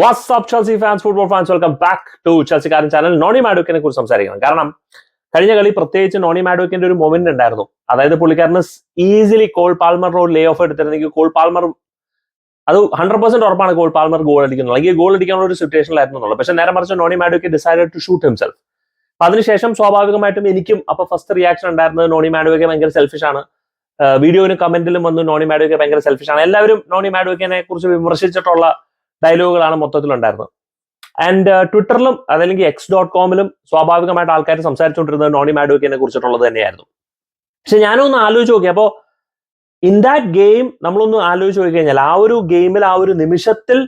WhatsApp Chelsea fans football fans welcome back to ചെൽസിക്കാരൻ channel Noni മാഡോക്കിനെ കുറിച്ച് സംസാരിക്കണം. കാരണം കഴിഞ്ഞ കളി പ്രത്യേകിച്ച് നോണി മാഡോക്കിന്റെ ഒരു മൊമെന്റ് ഉണ്ടായിരുന്നു. അതായത് പുള്ളിക്കാരന് easily Cole Palmer road lay off എടുത്തിരുന്നെങ്കിൽ Cole Palmer അത് ഹൺഡ്രഡ് പെർസെന്റ് ഉറപ്പാണ് കോൾ പാൽമർ ഗോൾ അടിക്കുന്നത്. അല്ലെങ്കിൽ ഗോൾ അടിക്കാനുള്ള ഒരു സിറ്റുവേഷനിലായിരുന്നു എന്നുള്ളത്. പക്ഷെ നേരെ മറിച്ച് Noni മാഡോക്കി decide to shoot himself അപ്പൊ അതിനുശേഷം സ്വാഭാവികമായിട്ടും എനിക്കും അപ്പൊ ഫസ്റ്റ് റിയാക്ഷൻ ഉണ്ടായിരുന്നത് നോണി മാഡോക്കെ ഭയങ്കര സെൽഫിഷ് ആണ്. വീഡിയോയിലും കമന്റിലും വന്നു നോണി മാഡോക്കെ ഭയങ്കര സെൽഫിഷ് ആണ്. എല്ലാവരും നോണി മാഡോക്കിനെ കുറിച്ച് വിമർശിച്ചിട്ടുള്ള ഡയലോഗുകളാണ് മൊത്തത്തിലുണ്ടായിരുന്നത്. ആൻഡ് ട്വിറ്ററിലും അതല്ലെങ്കിൽ എക്സ് ഡോട്ട് കോമിലും സ്വാഭാവികമായിട്ട് ആൾക്കാർ സംസാരിച്ചുകൊണ്ടിരുന്നത് നോണി മാഡോക്കിനെ കുറിച്ചിട്ടുള്ളത് തന്നെയായിരുന്നു. പക്ഷെ ഞാനൊന്ന് ആലോചിച്ച് നോക്കി. അപ്പോൾ ഇൻ ദാറ്റ് ഗെയിം നമ്മളൊന്ന് ആലോചിച്ച് നോക്കി കഴിഞ്ഞാൽ ആ ഒരു ഗെയിമിൽ ആ ഒരു നിമിഷത്തിൽ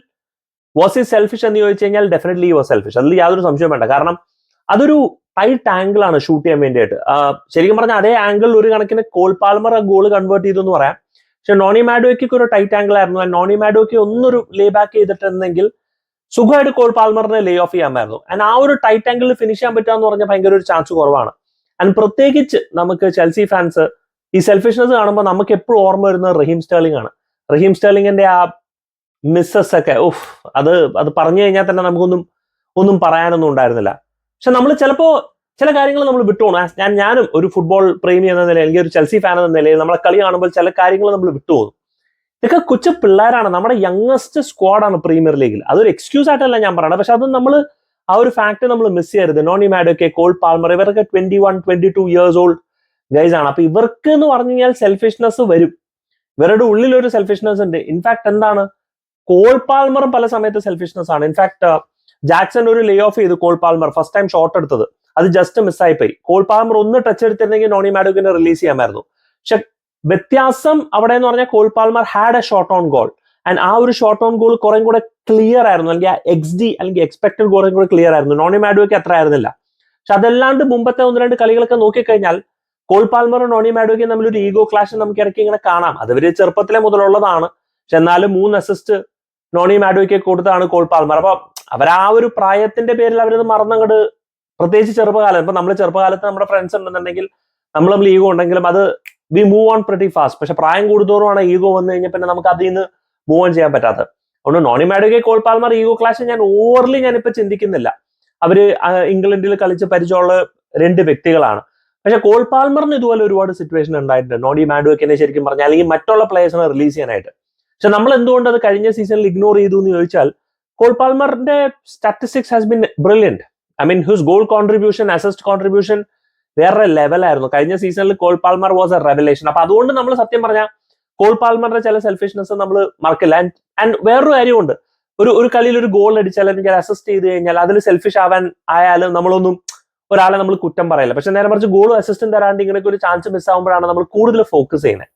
വാസ് ഈ സെൽഫിഷ് എന്ന് ചോദിച്ചു കഴിഞ്ഞാൽ ഡെഫിനറ്റ്ലി വാസ് സെൽഫിഷ് അതിൽ യാതൊരു സംശയം വേണ്ട. കാരണം അതൊരു ടൈറ്റ് ആംഗിൾ ആണ് ഷൂട്ട് ചെയ്യാൻ വേണ്ടിയിട്ട്. ശരിക്കും പറഞ്ഞാൽ അതേ ആംഗിളിൽ ഒരു കണക്കിന് കോൾ പാൽമർ ആ ഗോൾ കൺവേർട്ട് ചെയ്തു എന്ന് പറയാം. പക്ഷെ നോണി മാഡോയ്ക്ക് ഒരു ടൈറ്റ് ആംഗിൾ ആയിരുന്നു. ആൻഡ് നോണി മാഡോയ്ക്ക് ഒന്നൊരു ലേ ബാക്ക് ചെയ്തിട്ടുണ്ടെങ്കിൽ സുഖമായിട്ട് കോൾ പാൽമറിനെ ലേ ഓഫ് ചെയ്യാമായിരുന്നു. ആൻഡ് ആ ഒരു ടൈറ്റ് ആംഗിളിൽ ഫിനിഷ് ചെയ്യാൻ പറ്റുക എന്ന് പറഞ്ഞാൽ ഭയങ്കര ഒരു ചാൻസ് കുറവാണ്. ആൻഡ് പ്രത്യേകിച്ച് നമുക്ക് ചെൽസി ഫാൻസ് ഈ സെൽഫിഷ്നസ് കാണുമ്പോൾ നമുക്ക് എപ്പോഴും ഓർമ്മ വരുന്നത് റഹീം സ്റ്റേർലിംഗ് ആണ്. റഹീം സ്റ്റേർലിംഗിന്റെ ആ മിസ്സസ് ഒക്കെ ഉഫ് അത് അത് പറഞ്ഞു കഴിഞ്ഞാൽ തന്നെ നമുക്കൊന്നും ഒന്നും പറയാനൊന്നും ഉണ്ടായിരുന്നില്ല. പക്ഷെ നമ്മൾ ചിലപ്പോ ചില കാര്യങ്ങൾ നമ്മൾ വിട്ടുപോകും ഞാൻ ഞാനും ഒരു ഫുട്ബോൾ പ്രേമി എന്ന നിലയിൽ അല്ലെങ്കിൽ ഒരു ചെൽസി ഫാൻ എന്ന നിലയിൽ നമ്മളെ കളി കാണുമ്പോൾ ചില കാര്യങ്ങൾ നമ്മൾ വിട്ടുപോകും. ഇതൊക്കെ കൊച്ചു പിള്ളേരാണ്. നമ്മുടെ യങ്ങസ്റ്റ് സ്ക്വാഡാണ് പ്രീമിയർ ലീഗിൽ അതൊരു എക്സ്ക്യൂസ് ആയിട്ടല്ല ഞാൻ പറയണത്. പക്ഷെ അത് നമ്മൾ ആ ഒരു ഫാക്ട് നമ്മൾ മിസ് ചെയ്യരുത്. നോണി മാഡോക്കെ കോൾ പാൽമർ ഇവരൊക്കെ twenty one twenty two years old guys ആണ്. അപ്പൊ ഇവർക്ക് എന്ന് പറഞ്ഞു കഴിഞ്ഞാൽ സെൽഫിഷ്നെസ് വരും. ഇവരുടെ ഉള്ളിൽ ഒരു സെൽഫിഷ്നെസ് ഉണ്ട്. ഇൻഫാക്ട് എന്താണ്? കോൾ പാൽമറും പല സമയത്ത് സെൽഫിഷ്നെസ് ആണ്. ഇൻഫാക്ട് ജാക്സൺ ഒരു ലേ ഓഫ് ചെയ്തു Cole Palmer first time shot എടുത്തത്. അത് ജസ്റ്റ് മിസ്സായി പോയി കോൾ പാൽമർ ഒന്ന് ടച്ച് എടുത്തിരുന്നെങ്കിൽ നോണി മാഡോഗിനെ റിലീസ് ചെയ്യാമായിരുന്നു. പക്ഷെ വ്യത്യാസം അവിടെ എന്ന് പറഞ്ഞാൽ Cole Palmer had a shot on goal and ആ ഒരു ഷോർട്ട് ഓൺ ഗോൾ കുറേ കൂടെ ക്ലിയർ ആയിരുന്നു. അല്ലെങ്കിൽ ആ എക്സ് ഡി അല്ലെങ്കിൽ എക്സ്പെക്ടഡ് കുറേ കൂടെ ക്ലിയർ ആയിരുന്നു. നോണി മാഡോയ്ക്ക് അത്ര ആയിരുന്നില്ല. പക്ഷെ അതല്ലാണ്ട് മുമ്പത്തെ ഒന്ന് രണ്ട് കളികളൊക്കെ നോക്കിക്കഴിഞ്ഞാൽ കോൾ പാൽമറും നോണി മാഡോയ്ക്കും തമ്മിൽ ഒരു ഈഗോ ക്ലാഷ് നമുക്ക് ഇടയ്ക്ക് ഇങ്ങനെ കാണാം. അത് ഇവർ ചെറുപ്പത്തിലെ മുതലുള്ളതാണ്. പക്ഷെ എന്നാലും മൂന്ന് അസിസ്റ്റ് നോണി മാഡോയ്ക്ക് കൊടുത്താണ് കോൾ പാൽമർ അപ്പൊ അവർ ആ ഒരു പ്രായത്തിന്റെ പേരിൽ അവരത് മറന്നങ്ങട് പ്രത്യേകിച്ച് ചെറുപ്പകാലം. ഇപ്പൊ നമ്മൾ ചെറുപ്പകാലത്ത് നമ്മുടെ ഫ്രണ്ട്സ് ഉണ്ടെന്നുണ്ടെങ്കിൽ നമ്മൾ നമ്മൾ ഈഗോ ഉണ്ടെങ്കിലും അത് we move on pretty fast പക്ഷെ പ്രായം കൂടുതോറുമാണ് ഈഗോ വന്നു കഴിഞ്ഞാൽ പിന്നെ നമുക്ക് അതിൽ നിന്ന് മൂവ് ഓൺ ചെയ്യാൻ പറ്റാത്തത്. അതുകൊണ്ട് Noni Madueke Cole Palmer ego clash ഞാൻ ഓവർലി ഞാനിപ്പോ ചിന്തിക്കുന്നില്ല. അവർ ഇംഗ്ലണ്ടിൽ കളിച്ച് പരിചയമുള്ള രണ്ട് വ്യക്തികളാണ്. പക്ഷെ കോൾ പാൽമറിന് ഇതുപോലെ ഒരുപാട് സിറ്റുവേഷൻ ഉണ്ടായിട്ടുണ്ട്. നോണി മാഡോക്കിനെ ശരിക്കും പറഞ്ഞാൽ അല്ലെങ്കിൽ മറ്റുള്ള പ്ലേയേഴ്സിനെ റിലീസ് ചെയ്യാനായിട്ട്. പക്ഷെ നമ്മൾ എന്തുകൊണ്ട് അത് കഴിഞ്ഞ സീസണിൽ ഇഗ്നോർ ചെയ്തു എന്ന് ചോദിച്ചാൽ Cole പാൽമറിന്റെ statistics has been brilliant I mean his goal contribution assist contribution വേറെ ലെവലായിരുന്നു കഴിഞ്ഞ സീസണിൽ Cole Palmer was a revelation അപ്പൊ അതുകൊണ്ട് നമ്മൾ സത്യം പറഞ്ഞാൽ കോൾ പാൽമറിന്റെ ചില സെൽഫിഷ്നെസ് നമ്മൾ മറക്കില്ല. ആൻഡ് ആൻഡ് വേറൊരു കാര്യമുണ്ട്. ഒരു ഒരു കളിയിൽ ഒരു ഗോൾ അടിച്ചാൽ അല്ലെങ്കിൽ അസിസ്റ്റ് ചെയ്ത് കഴിഞ്ഞാൽ അതിൽ സെൽഫിഷ് ആവാൻ ആയാലും നമ്മളൊന്നും ഒരാളെ നമ്മൾ കുറ്റം പറയില്ല. പക്ഷെ നേരെ മറിച്ച് ഗോളും അസിസ്റ്റും തരാണ്ട് ഇങ്ങനെയൊക്കെ ഒരു ചാൻസ് മിസ് ആകുമ്പോഴാണ് നമ്മൾ കൂടുതൽ ഫോക്കസ് ചെയ്യുന്നത്.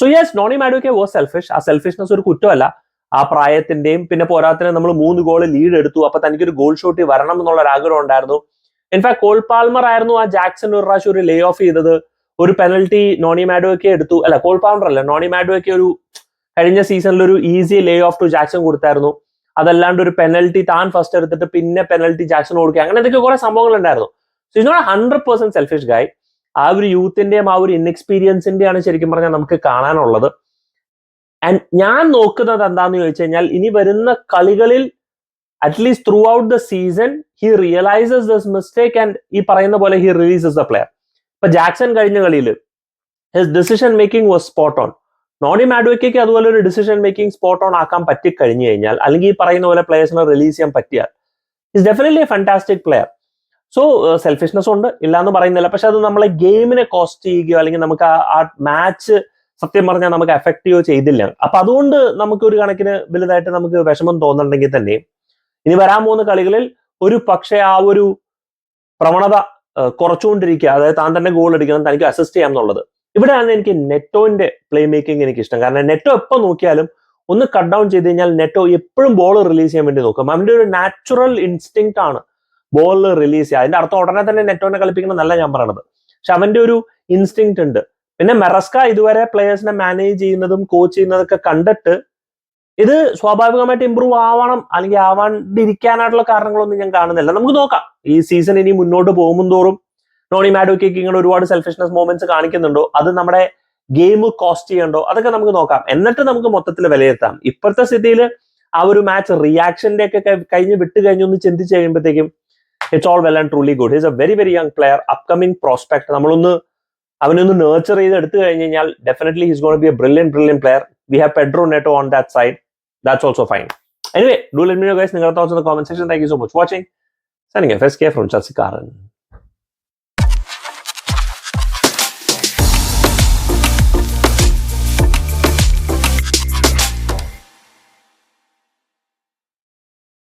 So yes Noni Madueke was selfish ആ സെൽഫിഷ്നെസ് ഒരു കുറ്റമല്ല. ആ പ്രായത്തിന്റെയും പിന്നെ പോരാത്തിന് നമ്മൾ മൂന്ന് ഗോൾ ലീഡ് എടുത്തു. അപ്പൊ തനിക്കൊരു ഗോൾ ഷോട്ട് വരണം എന്നുള്ള ഒരു ആഗ്രഹം ഉണ്ടായിരുന്നു. ഇൻഫാക്ട് കോൾ പാൽമർ ആയിരുന്നു ആ ജാക്സൺ ഒരു പ്രാവശ്യം ഒരു ലേ ഓഫ് ചെയ്തത്. ഒരു പെനൽറ്റി നോണി മാഡുവൊക്കെ എടുത്തു. അല്ല കോൾ പാൽമർ അല്ല നോണി മാഡുവൊക്കെ ഒരു കഴിഞ്ഞ സീസണിൽ ഒരു easy lay off to Jackson കൊടുത്തായിരുന്നു. അതല്ലാണ്ട് ഒരു പെനൽറ്റി താൻ ഫസ്റ്റ് എടുത്തിട്ട് പിന്നെ പെനൽറ്റി ജാക്സൺ കൊടുക്കുക. അങ്ങനെ എന്തൊക്കെ കുറെ സംഭവങ്ങൾ ഉണ്ടായിരുന്നു. നോട്ട് ഹൺഡ്രഡ് പെർസെന്റ് സെൽഫിഷ് ഗായ് ആ ഒരു യൂത്തിന്റെയും ആ ഒരു ഇൻഎക്സ്പീരിയൻസിന്റെയാണ് ശരിക്കും പറഞ്ഞാൽ നമുക്ക് കാണാനുള്ളത്. ആൻഡ് ഞാൻ നോക്കുന്നത് എന്താന്ന് ചോദിച്ചു കഴിഞ്ഞാൽ ഇനി വരുന്ന കളികളിൽ at least throughout the season he realises this mistake and ഈ പറയുന്ന പോലെ ഹി റിലീസസ് ദ പ്ലെയർ ഇപ്പൊ ജാക്സൺ കഴിഞ്ഞ കളിയിൽ his decision making was spot on Noni മാഡ്വക്കേക്ക് അതുപോലെ ഒരു ഡിസിഷൻ മേക്കിംഗ് സ്പോട്ട് ഓൺ ആക്കാൻ പറ്റി കഴിഞ്ഞു കഴിഞ്ഞാൽ അല്ലെങ്കിൽ ഈ പറയുന്ന പോലെ പ്ലേയേഴ്സിനെ റിലീസ് ചെയ്യാൻ പറ്റിയാൽ is definitely a fantastic player so selfishness ഉണ്ട് ഇല്ല എന്ന് പറയുന്നില്ല. പക്ഷെ അത് നമ്മളെ ഗെയിമിനെ കോസ്റ്റ് ചെയ്യുകയോ അല്ലെങ്കിൽ നമുക്ക് ആ മാച്ച് സത്യം പറഞ്ഞാൽ നമുക്ക് എഫക്റ്റീവ് ചെയ്തില്ല. അപ്പൊ അതുകൊണ്ട് നമുക്ക് ഒരു കണക്കിന് വലുതായിട്ട് നമുക്ക് വിഷമം തോന്നുന്നുണ്ടെങ്കിൽ തന്നെ ഇനി വരാൻ പോകുന്ന കളികളിൽ ഒരു പക്ഷേ ആ ഒരു പ്രവണത കുറച്ചുകൊണ്ടിരിക്കുക. അതായത് താൻ തന്നെ ഗോൾ അടിക്കണം തനിക്ക് അസിസ്റ്റ് ചെയ്യാം എന്നുള്ളത്. ഇവിടെയാണ് എനിക്ക് നെറ്റോന്റെ പ്ലേ മേക്കിംഗ് എനിക്ക് ഇഷ്ടം കാരണം നെറ്റോ എപ്പോൾ നോക്കിയാലും ഒന്ന് കട്ട് ഡൗൺ ചെയ്ത് കഴിഞ്ഞാൽ നെറ്റോ എപ്പോഴും ബോൾ റിലീസ് ചെയ്യാൻ വേണ്ടി നോക്കും. അവന്റെ ഒരു നാച്ചുറൽ ഇൻസ്റ്റിങ് ആണ് ബോൾ റിലീസ് ചെയ്യുക. അതിന്റെ അർത്ഥം ഉടനെ തന്നെ നെറ്റോനെ കളിപ്പിക്കണം എന്നല്ല ഞാൻ പറയണത്. പക്ഷെ അവന്റെ ഒരു ഇൻസ്റ്റിങ് ഉണ്ട്. പിന്നെ മെറസ്ക ഇതുവരെ പ്ലെയേഴ്സിനെ മാനേജ് ചെയ്യുന്നതും കോച്ച് ചെയ്യുന്നതൊക്കെ കണ്ടിട്ട് ഇത് സ്വാഭാവികമായിട്ട് ഇമ്പ്രൂവ് ആവണം അല്ലെങ്കിൽ ആവാണ്ടിരിക്കാനായിട്ടുള്ള കാരണങ്ങളൊന്നും ഞാൻ കാണുന്നില്ല. നമുക്ക് നോക്കാം. ഈ സീസൺ ഇനി മുന്നോട്ട് പോകും തോറും നോണി മാഡോക്കേക്ക് ഇങ്ങനെ ഒരുപാട് സെൽഫിഷ്നസ് മൂവ്മെന്റ്സ് കാണിക്കുന്നുണ്ടോ? അത് നമ്മുടെ ഗെയിം കോസ്റ്റ് ചെയ്യണ്ടോ? അതൊക്കെ നമുക്ക് നോക്കാം. എന്നിട്ട് നമുക്ക് മൊത്തത്തിൽ വിലയിരുത്താം. ഇപ്പോഴത്തെ സ്ഥിതിയിൽ ആ ഒരു മാച്ച് റിയാക്ഷന്റെ ഒക്കെ കഴിഞ്ഞ് വിട്ട് കഴിഞ്ഞൊന്ന് ചിന്തിച്ച് കഴിയുമ്പോഴത്തേക്കും it's all well and truly good he's a very very young player upcoming prospect നമ്മളൊന്ന് അവനൊന്ന് നേർച്ചർ ചെയ്ത് എടുത്തു കഴിഞ്ഞ് കഴിഞ്ഞാൽ definitely he's gonna be a brilliant brilliant player we have Pedro Neto on that side that's also fine anyway do let me guys നിങ്ങളുടെ thoughts in the comment section thank you so much watching signing F S K from ചസിക്കാരൻ